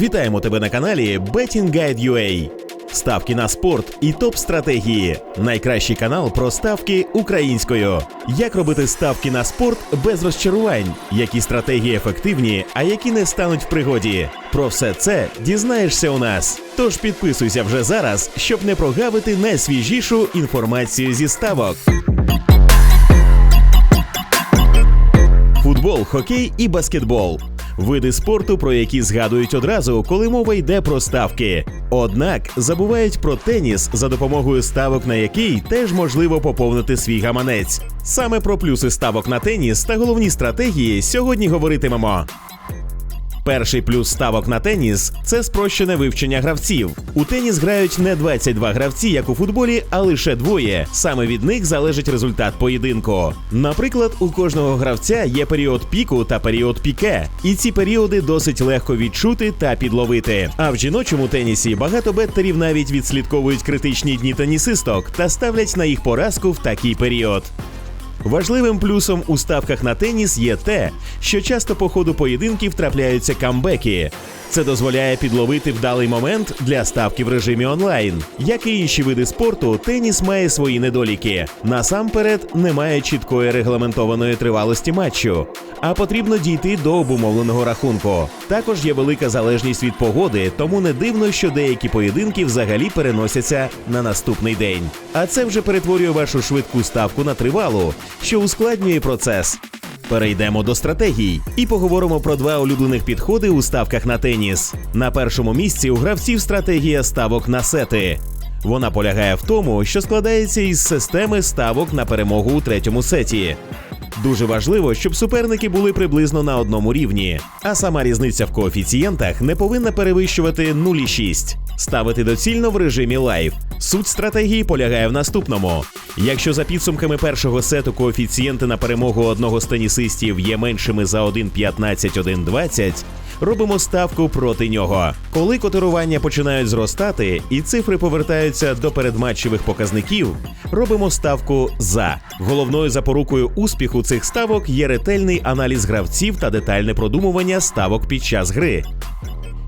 Вітаємо тебе на каналі Betting Guide UA. Ставки на спорт і топ-стратегії. Найкращий канал про ставки українською. Як робити ставки на спорт без розчарувань, які стратегії ефективні, а які не стануть в пригоді. Про все це дізнаєшся у нас. Тож підписуйся вже зараз, щоб не прогавити найсвіжішу інформацію зі ставок. Футбол, хокей і баскетбол. Види спорту, про які згадують одразу, коли мова йде про ставки. Однак забувають про теніс, за допомогою ставок на який теж можливо поповнити свій гаманець. Саме про плюси ставок на теніс та головні стратегії сьогодні говоритимемо. Перший плюс ставок на теніс це спрощене вивчення гравців. У теніс грають не 22 гравці, як у футболі, а лише двоє. Саме від них залежить результат поєдинку. Наприклад, у кожного гравця є період піку та період піке, і ці періоди досить легко відчути та підловити. А в жіночому тенісі багато беттерів навіть відслідковують критичні дні тенісисток та ставлять на їх поразку в такий період. Важливим плюсом у ставках на теніс є те, що часто по ходу поєдинків трапляються камбеки. Це дозволяє підловити вдалий момент для ставки в режимі онлайн. Як і інші види спорту, теніс має свої недоліки. Насамперед, немає чіткої регламентованої тривалості матчу, а потрібно дійти до обумовленого рахунку. Також є велика залежність від погоди, тому не дивно, що деякі поєдинки взагалі переносяться на наступний день. А це вже перетворює вашу швидку ставку на тривалу, що ускладнює процес. Перейдемо до стратегій і поговоримо про два улюблених підходи у ставках на теніс. На першому місці у гравців стратегія ставок на сети. Вона полягає в тому, що складається із системи ставок на перемогу у третьому сеті. Дуже важливо, щоб суперники були приблизно на одному рівні, а сама різниця в коефіцієнтах не повинна перевищувати 0,6. Ставити доцільно в режимі лайв. Суть стратегії полягає в наступному: якщо за підсумками першого сету коефіцієнти на перемогу одного з тенісистів є меншими за 1,15-1,20, робимо ставку проти нього. Коли котирування починають зростати і цифри повертаються до передматчевих показників, робимо ставку за. Головною запорукою успіху цих ставок є ретельний аналіз гравців та детальне продумування ставок під час гри.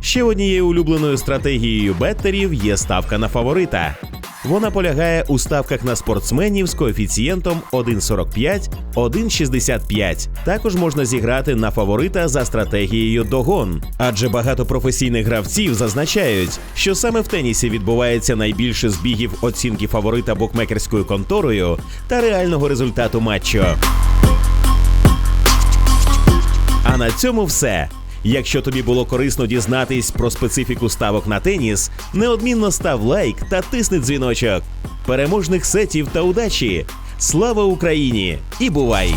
Ще однією улюбленою стратегією беттерів є ставка на фаворита. Вона полягає у ставках на спортсменів з коефіцієнтом 1,45, 1,65. Також можна зіграти на фаворита за стратегією догон, адже багато професійних гравців зазначають, що саме в тенісі відбувається найбільше збігів оцінки фаворита букмекерською конторою та реального результату матчу. А на цьому все. Якщо тобі було корисно дізнатись про специфіку ставок на теніс, неодмінно став лайк та тисни дзвіночок. Переможних сетів та удачі! Слава Україні! І бувай!